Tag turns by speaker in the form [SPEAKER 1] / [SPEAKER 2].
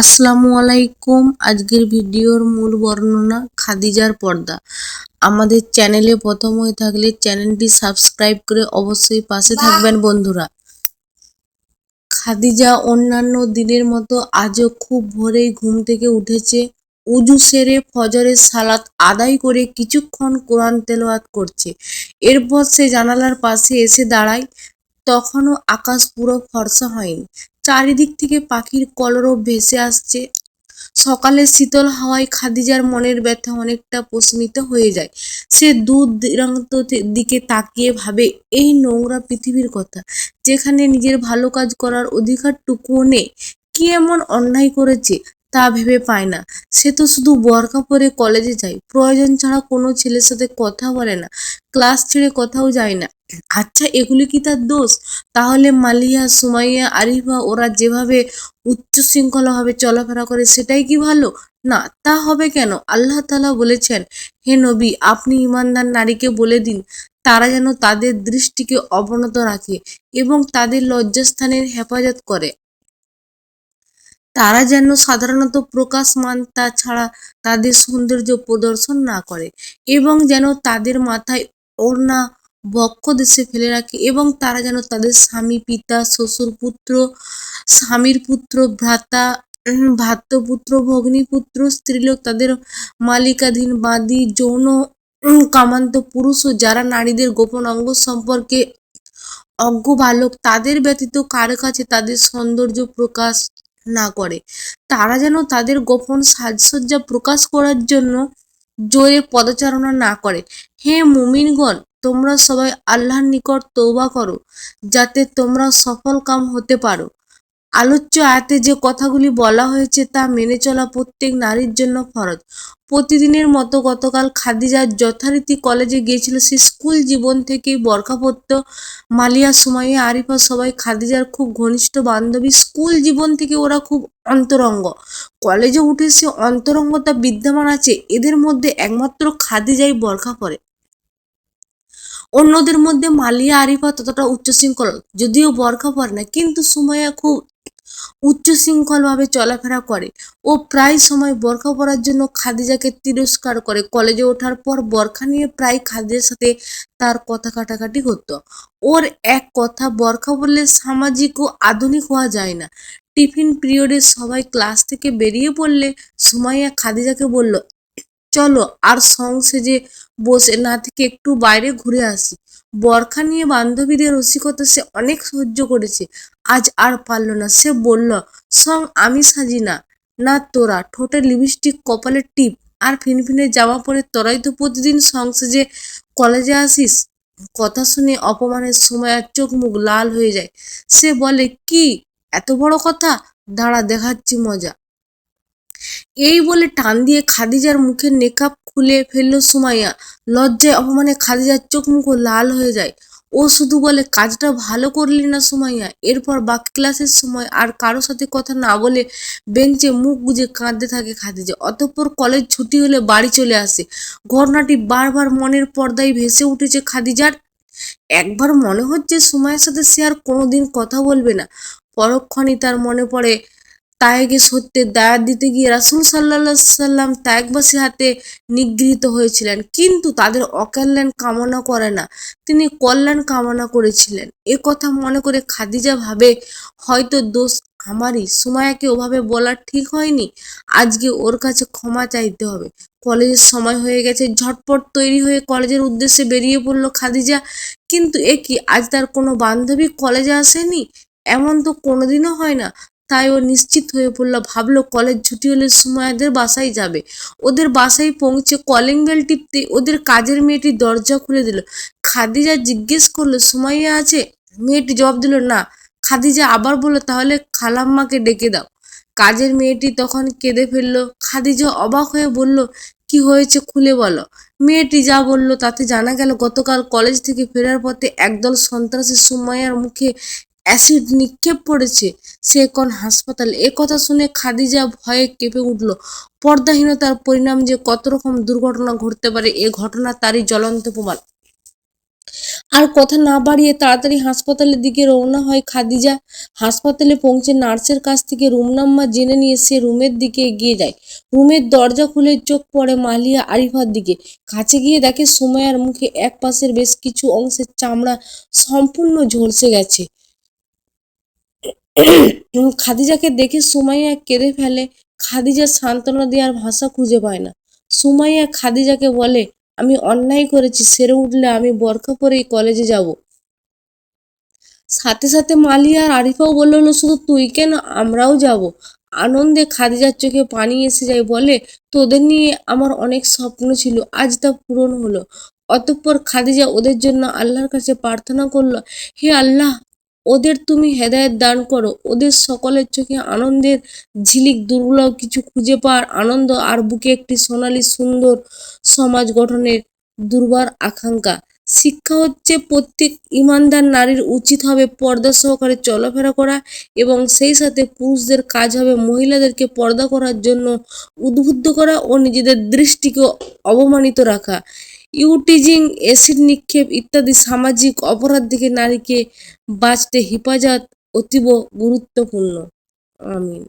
[SPEAKER 1] আসসালামু আলাইকুম। আজকের ভিডিওর মূল বর্ণনা খাদিজার পর্দা। আমাদের চ্যানেলে প্রথম হয়ে থাকলে চ্যানেলটি সাবস্ক্রাইব করে অবশ্যই পাশে থাকবেন বন্ধুরা। খাদিজা অন্যান্য দিনের মতো আজও খুব ভোরেই ঘুম থেকে উঠেছে। উজু সেরে ফজরের সালাত আদায় করে কিছুক্ষণ কোরআন তেলাওয়াত করছে। এরপর সে জানালার পাশে এসে দাঁড়ায়। তখনও আকাশ পুরো ফর্সা হয়নি। চারিদিক থেকে পাখির কলরব ভেসে আসছে। সকালের শীতল হাওয়ায় খাদিজার মনের ব্যথা অনেকটা প্রশমিত হয়ে যায়। সে দূর দূরান্ত দিকে তাকিয়ে ভাবে, এই নোংরা পৃথিবীর কথা। যেখানে নিজের ভালো কাজ করার অধিকারটুকুও নেই। কি এমন অন্যায় করেছে? তা ভেবে পায় না। সে তো শুধু বরকা পরে কলেজে যায়। প্রয়োজন ছাড়া কোনো ছেলের সাথে কথা বলে না। ক্লাস ছেড়ে কোথাও যায় না। আচ্ছা এগুলি কি তার দোষ? তাহলে মালিয়া, সুমাইয়া, আরিফা ওরা যেভাবে উচ্চ শৃঙ্খলাভাবে চলাফেরা করে সেটাই কি ভালো? না, তা হবে কেন? আল্লাহ তালা বলেছেন, হে নবী, আপনি ইমানদার নারীকে বলে দিন। তারা যেন তাদের দৃষ্টিকে অবনত রাখে এবং তাদের লজ্জাস্থানের হেফাজত করে। তারা যেন সাধারণত প্রকাশমান তা ছাড়া তাদের সৌন্দর্য প্রদর্শন না করে এবং যেন তাদের মাথায় ওড়না বক্ষ দেশে ফেলে রাখে এবং তারা যেন তাদের স্বামী পিতা শ্বশুর পুত্র স্বামীর পুত্র ভ্রাতা উম, ভ্রাত্যপুত্র ভগ্নীপুত্র স্ত্রীলোক তাদের মালিকাধীন বাদী যৌন কামান্ত পুরুষ ও যারা নারীদের গোপন অঙ্গ সম্পর্কে অজ্ঞ বালক তাদের ব্যতীত কারও কাছে তাদের সৌন্দর্য প্রকাশ না করে। তারা যেন তাদের গোপন সাজসজ্জা প্রকাশ করার জন্য জোরে পদচারণা না করে। হে মুমিনগণ, তোমরা সবাই আল্লাহর নিকট তৌবা করো, যাতে তোমরা সফল কাম হতে পারো। আলোচ্য আয়াতে যে কথাগুলি বলা হয়েছে তা মেনে চলা প্রত্যেক নারীর জন্য ফরজ। প্রতিদিনের মতো গতকাল খাদিজা যথারীতি কলেজে গিয়েছিল সে স্কুল জীবন থেকেই বরখা পরত মালিয়া সুমাইয়া আরিফা সবাই খাদিজার খুব ঘনিষ্ঠ বান্ধবী। স্কুল জীবন থেকে ওরা খুব অন্তরঙ্গ। কলেজে উঠে সে অন্তরঙ্গতা বিদ্যমান আছে, এদের মধ্যে একমাত্র খাদিজাই বরখা পরে। অন্যদের মধ্যে মালিয়া আরিফা ততটা উচ্চশৃঙ্খল, যদিও বরখা পরে না, কিন্তু সুমাইয়া খুব উচ্চশৃঙ্খলভাবে চলাফেরা করে ও প্রায় সময় বরখা পরার জন্য খাদিজাকে তিরস্কার করে। কলেজে ওঠার পর বরখা নিয়ে প্রায় খাদিজার সাথে তার কথা কাটাকাটি হতো। ওর এক কথা, বরখা বললে সামাজিক ও আধুনিক হওয়া যায় না। টিফিন পিরিয়ডে সবাই ক্লাস থেকে বেরিয়ে পড়লে সুমাইয়া খাদিজাকে বলল চলো, আর সং সেজে বসে না থেকে একটু বাইরে ঘুরে আসি। বরখা নিয়ে বান্ধবীদের রসিকতা সে অনেক সহ্য করেছে। আজ আর পারল না। সে বলল, সং, আমি সাজি না। না তোরা ঠোঁটে লিপস্টিক কপালে টিপ, আর ফিনফিনে জামা পরে তোরাই তো প্রতিদিন সং সেজে কলেজে আসিস? কথা শুনে অপমানের সময় আর চোখ মুখ লাল হয়ে যায়। সে বলে, কি? এত বড় কথা? দাঁড়া, দেখাচ্ছি মজা। এই বলে টান দিয়ে খাদিজার মুখের নেকাব খুলে ফেলল সুমাইয়া। লজ্জায়, অপমানে খাদিজার চোখ মুখ লাল হয়ে যায়। ও শুধু বলে, কাজটা ভালো করলি না সুমাইয়া। এরপর বাকি ক্লাসের সময় আর কারও সাথে কথা না বলে বেঞ্চে মুখ গুজে কাঁদতে থাকে খাদিজা। অতঃপর কলেজ ছুটি হলে বাড়ি চলে আসে। ঘটনাটি বারবার মনের পর্দায় ভেসে উঠেছে খাদিজার। একবার মনে হচ্ছে সুমাইয়ের সাথে সে আর কোনোদিন কথা বলবে না। পরক্ষণই তার মনে পড়ে তায়েগে সত্যের দায়াত দিতে গিয়ে রাসুল সাল্লাহ সাল্লাম তায়েকবাসীর হাতে নিগৃহীত হয়েছিলেন। কিন্তু তাদের অকল্যাণ কামনা করে না। তিনি কল্যাণ কামনা করেছিলেন। এ কথা মনে করে খাদিজা ভাবে, হয়তো দোষ আমারই। সুমায়াকে ওভাবে বলা ঠিক হয়নি। আজকে ওর কাছে ক্ষমা চাইতে হবে। কলেজের সময় হয়ে গেছে, ঝটপট তৈরি হয়ে কলেজের উদ্দেশ্যে বেরিয়ে পড়ল খাদিজা। কিন্তু এ কি? আজ তার কোনো বান্ধবী কলেজে আসেনি? এমন তো কোনোদিনও হয় না। তাই ও নিশ্চিত হয়ে পড়ল ভাবলো কলেজ ছুটি হলে সুমায়াদের বাসায় যাবে। ওদের বাসায় পৌঁছে কলিং বেল টিপতে ওদের কাজের মেয়েটি দরজা খুলে দিল। খাদিজা জিজ্ঞেস করল, সুমাইয়া আছে? মেয়েটি জবাব দিল, না। খাদিজা আবার বলল, তাহলে খালাম্মাকে ডেকে দাও। কাজের মেয়েটি তখন কেঁদে ফেলল। খাদিজা অবাক হয়ে বলল, কি হয়েছে খুলে বলো। মেয়েটি যা বলল তাতে জানা গেল, গতকাল কলেজ থেকে ফেরার পথে একদল সন্ত্রাসী সুমাইয়ার মুখে অ্যাসিড নিক্ষেপ করেছে। সে কোন হাসপাতাল। এ কথা শুনে খাদিজা ভয়ে কেঁপে উঠল। পর্দাহীনতার পরিণাম যে কত রকম দুর্ঘটনা ঘটতে পারে, এ ঘটনা তারই জ্বলন্ত প্রমাণ। আর কথা না বাড়িয়ে তাড়াতাড়ি হাসপাতালের দিকে রওনা হয় খাদিজা। হাসপাতালে পৌঁছে নার্সের কাছ থেকে রুম নাম্বার জেনে নিয়ে সে রুমের দিকে এগিয়ে যায়। রুমের দরজা খুলে চোখ পড়ে মালিয়া আরিফার দিকে। কাছে গিয়ে দেখে সুমাইয়ার মুখে এক পাশের বেশ কিছু অংশের চামড়া সম্পূর্ণ ঝলসে গেছে। খাদিজাকে দেখে সুমাইয়া কেঁদে ফেলে। খাদিজা সান্ত্বনা দেওয়ার ভাষা খুঁজে পায় না। সুমাইয়া খাদিজাকে বলে, আমি অন্যায় করেছি, সেরে উঠলে আমি বরখা পরেই কলেজে যাব। সাথে সাথে মালিয়া আর আরিফাও বলল শুধু তুই কেন? আমরাও যাব। আনন্দে খাদিজার চোখে পানি এসে যায়, বলে, তোদের নিয়ে আমার অনেক স্বপ্ন ছিল, আজ তা পূরণ হলো। অতঃপর খাদিজা ওদের জন্য আল্লাহর কাছে প্রার্থনা করল, হে আল্লাহ ওদের তুমি হেদায়েত দান করো। ওদের সকলের চোখে আনন্দের ঝিলিক দুর্লভ কিছু খুঁজে পাওয়ার আনন্দ আর বুকে একটি সোনালী সুন্দর সমাজ গঠনের দুর্বার আকাঙ্ক্ষা। শিক্ষা হচ্ছে প্রত্যেক ইমানদার নারীর উচিত হবে পর্দা সহকারে চলাফেরা করা এবং সেই সাথে পুরুষদের কাজ হবে মহিলাদেরকে পর্দা করার জন্য উদ্বুদ্ধ করা ও নিজেদের দৃষ্টিকে অবমানিত রাখা। ইউটিজিং অ্যাসিড নিক্ষেপ ইত্যাদি সামাজিক অপরাধ থেকে নারীকে বাঁচতে হেফাজত অতীব গুরুত্বপূর্ণ। আমিন।